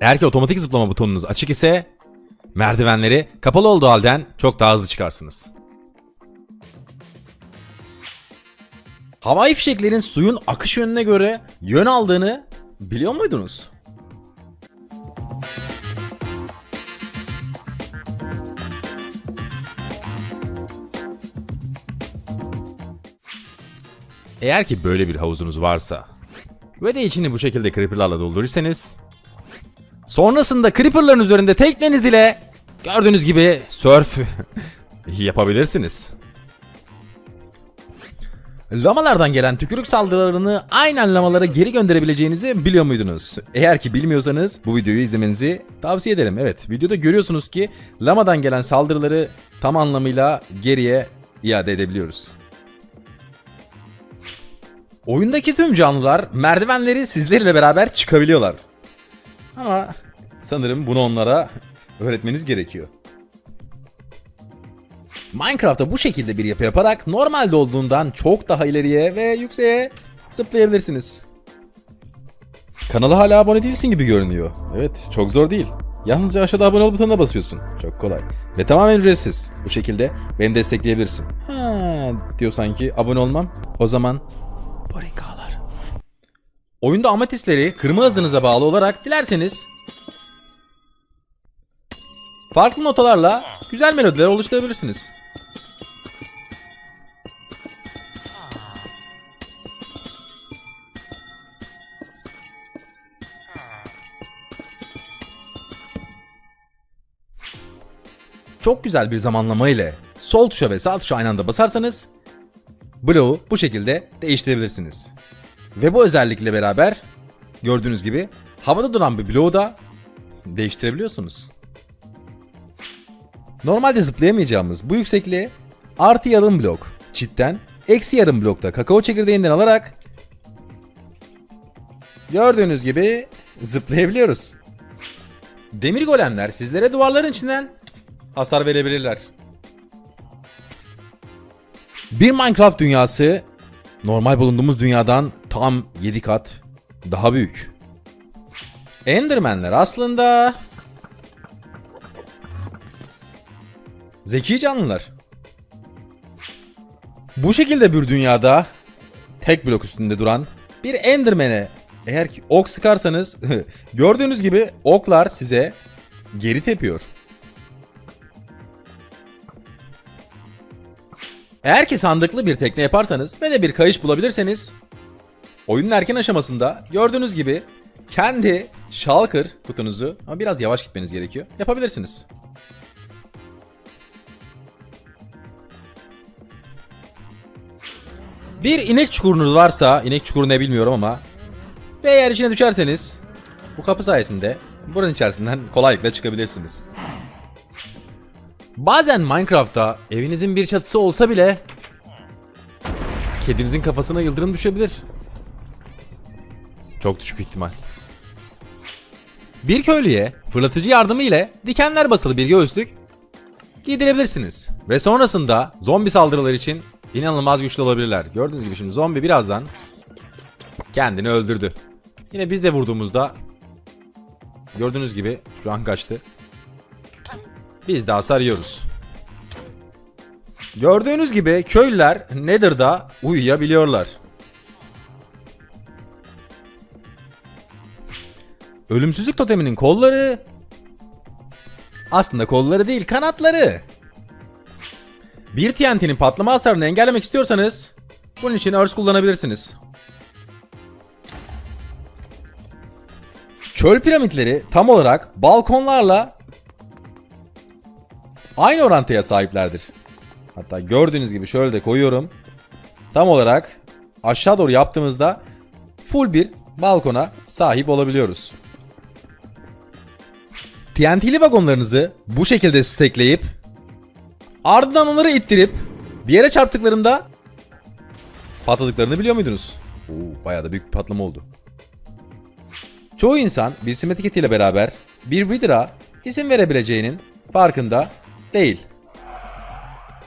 Eğer ki otomatik zıplama butonunuz açık ise merdivenleri kapalı olduğu halden çok daha hızlı çıkarsınız. Havai fişeklerin suyun akış yönüne göre yön aldığını biliyor muydunuz? Eğer ki böyle bir havuzunuz varsa ve de içini bu şekilde creeperlarla doldurursanız sonrasında creeperların üzerinde tekneniz ile gördüğünüz gibi surf yapabilirsiniz. Lamalardan gelen tükürük saldırılarını aynen lamalara geri gönderebileceğinizi biliyor muydunuz? Eğer ki bilmiyorsanız bu videoyu izlemenizi tavsiye ederim. Evet videoda görüyorsunuz ki lamadan gelen saldırıları tam anlamıyla geriye iade edebiliyoruz. Oyundaki tüm canlılar merdivenleri sizlerle beraber çıkabiliyorlar. Ama sanırım bunu onlara öğretmeniz gerekiyor. Minecraft'ta bu şekilde bir yapı yaparak normalde olduğundan çok daha ileriye ve yükseğe zıplayabilirsiniz. Kanala hala abone değilsin gibi görünüyor. Evet, çok zor değil. Yalnızca aşağıda abone ol butonuna basıyorsun. Çok kolay. Ve tamamen ücretsiz. Bu şekilde beni destekleyebilirsin. Ha, diyor sanki abone olmam. O zaman Boringalar. Oyunda amatistleri kırma hızınıza bağlı olarak dilerseniz farklı notalarla güzel melodiler oluşturabilirsiniz. Çok güzel bir zamanlama ile sol tuşa ve sağ tuşa aynı anda basarsanız bloğu bu şekilde değiştirebilirsiniz. Ve bu özellikle beraber gördüğünüz gibi havada duran bir bloğu da değiştirebiliyorsunuz. Normalde zıplayamayacağımız bu yüksekliğe artı yarım blok çitten eksi yarım blokta kakao çekirdeğinden alarak gördüğünüz gibi zıplayabiliyoruz. Demir golemler sizlere duvarların içinden hasar verebilirler. Bir Minecraft dünyası normal bulunduğumuz dünyadan tam 7 kat daha büyük. Endermenler aslında zeki canlılar. Bu şekilde bir dünyada tek blok üstünde duran bir Enderman'e eğer ki ok sıkarsanız gördüğünüz gibi oklar size geri tepiyor. Eğer ki sandıklı bir tekne yaparsanız ve de bir kayış bulabilirseniz oyunun erken aşamasında gördüğünüz gibi kendi shulker kutunuzu ama biraz yavaş gitmeniz gerekiyor yapabilirsiniz. Bir inek çukurunuz varsa, inek çukuru ne bilmiyorum ama ve eğer içine düşerseniz bu kapı sayesinde buranın içerisinden kolaylıkla çıkabilirsiniz. Bazen Minecraft'ta evinizin bir çatısı olsa bile kedinizin kafasına yıldırım düşebilir. Çok düşük ihtimal. Bir köylüye fırlatıcı yardımı ile dikenler basılı bir göğüslük giydirebilirsiniz. Ve sonrasında zombi saldırıları için inanılmaz güçlü olabilirler. Gördüğünüz gibi şimdi zombi birazdan kendini öldürdü. Yine biz de vurduğumuzda gördüğünüz gibi şu an kaçtı. Biz de hasar. Gördüğünüz gibi köylüler Nether'da uyuyabiliyorlar. Ölümsüzlük toteminin kolları aslında kolları değil kanatları. Bir TNT'nin patlama hasarını engellemek istiyorsanız bunun için örs kullanabilirsiniz. Çöl piramitleri tam olarak balkonlarla aynı orantıya sahiplerdir. Hatta gördüğünüz gibi şöyle de koyuyorum. Tam olarak aşağı doğru yaptığımızda full bir balkona sahip olabiliyoruz. TNT'li vagonlarınızı bu şekilde stackleyip ardından onları ittirip bir yere çarptıklarında patladıklarını biliyor muydunuz? Oo, bayağı da büyük bir patlama oldu. Çoğu insan bir sim etiketiyle beraber bir Wither'a isim verebileceğinin farkında değil.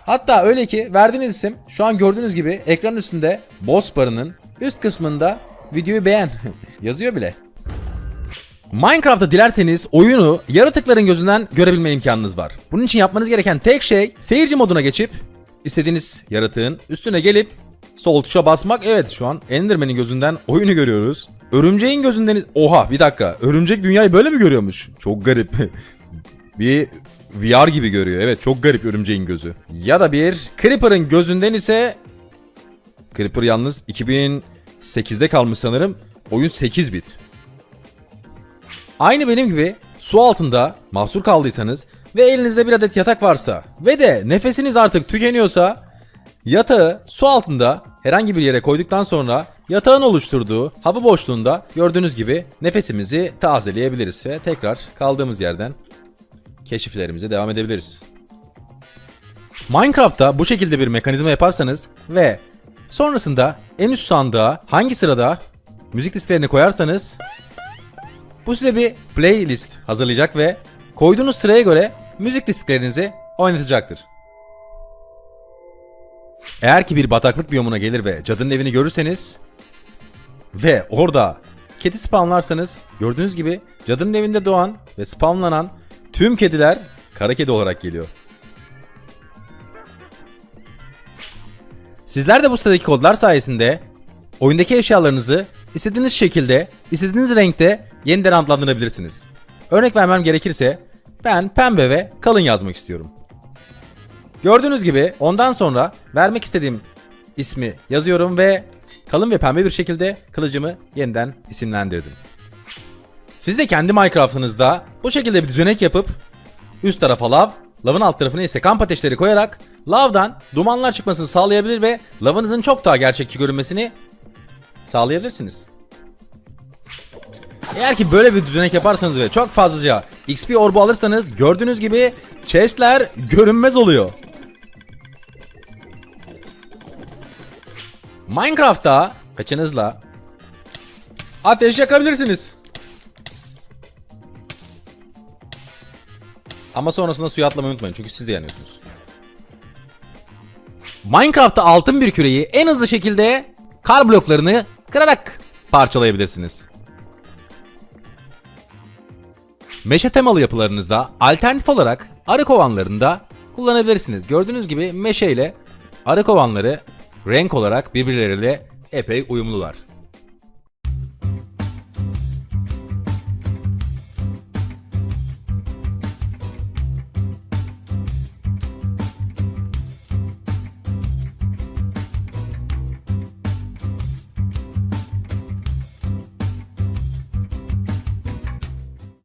Hatta öyle ki verdiğiniz isim şu an gördüğünüz gibi ekran üstünde boss barının üst kısmında videoyu beğen yazıyor bile. Minecraft'ta dilerseniz oyunu yaratıkların gözünden görebilme imkanınız var. Bunun için yapmanız gereken tek şey seyirci moduna geçip istediğiniz yaratığın üstüne gelip sol tuşa basmak. Evet şu an Enderman'in gözünden oyunu görüyoruz. Örümceğin gözünden... Oha bir dakika. Örümcek dünyayı böyle mi görüyormuş? Çok garip. bir VR gibi görüyor. Evet çok garip örümceğin gözü. Ya da bir Creeper'ın gözünden ise Creeper yalnız 2008'de kalmış sanırım. Oyun 8 bit. Aynı benim gibi su altında mahsur kaldıysanız ve elinizde bir adet yatak varsa ve de nefesiniz artık tükeniyorsa yatağı su altında herhangi bir yere koyduktan sonra yatağın oluşturduğu hava boşluğunda gördüğünüz gibi nefesimizi tazeleyebiliriz ve tekrar kaldığımız yerden keşiflerimize devam edebiliriz. Minecraft'ta bu şekilde bir mekanizma yaparsanız ve sonrasında en üst sandığa hangi sırada müzik listelerini koyarsanız bu size bir playlist hazırlayacak ve koyduğunuz sıraya göre müzik listlerinizi oynatacaktır. Eğer ki bir bataklık biyomuna gelir ve cadının evini görürseniz ve orada kedi spawnlarsanız gördüğünüz gibi cadının evinde doğan ve spawnlanan tüm kediler kara kedi olarak geliyor. Sizler de bu sitedeki kodlar sayesinde oyundaki eşyalarınızı istediğiniz şekilde, istediğiniz renkte yeniden adlandırabilirsiniz. Örnek vermem gerekirse ben pembe ve kalın yazmak istiyorum. Gördüğünüz gibi ondan sonra vermek istediğim ismi yazıyorum ve kalın ve pembe bir şekilde kılıcımı yeniden isimlendirdim. Siz de kendi Minecraft'ınızda bu şekilde bir düzenek yapıp üst tarafa lav, lavın alt tarafına ise kamp ateşleri koyarak lavdan dumanlar çıkmasını sağlayabilir ve lavınızın çok daha gerçekçi görünmesini sağlayabilirsiniz. Eğer ki böyle bir düzenek yaparsanız ve çok fazlaca XP orbu alırsanız gördüğünüz gibi chestler görünmez oluyor. Minecraft'ta kaçınızla ateş yakabilirsiniz. Ama sonrasında suya atlamayı unutmayın çünkü siz de yanıyorsunuz. Minecraft'ta altın bir küreyi en hızlı şekilde kar bloklarını kırarak parçalayabilirsiniz. Meşe temalı yapılarınızda alternatif olarak arı kovanlarında kullanabilirsiniz. Gördüğünüz gibi meşe ile arı kovanları renk olarak birbirleriyle epey uyumlular.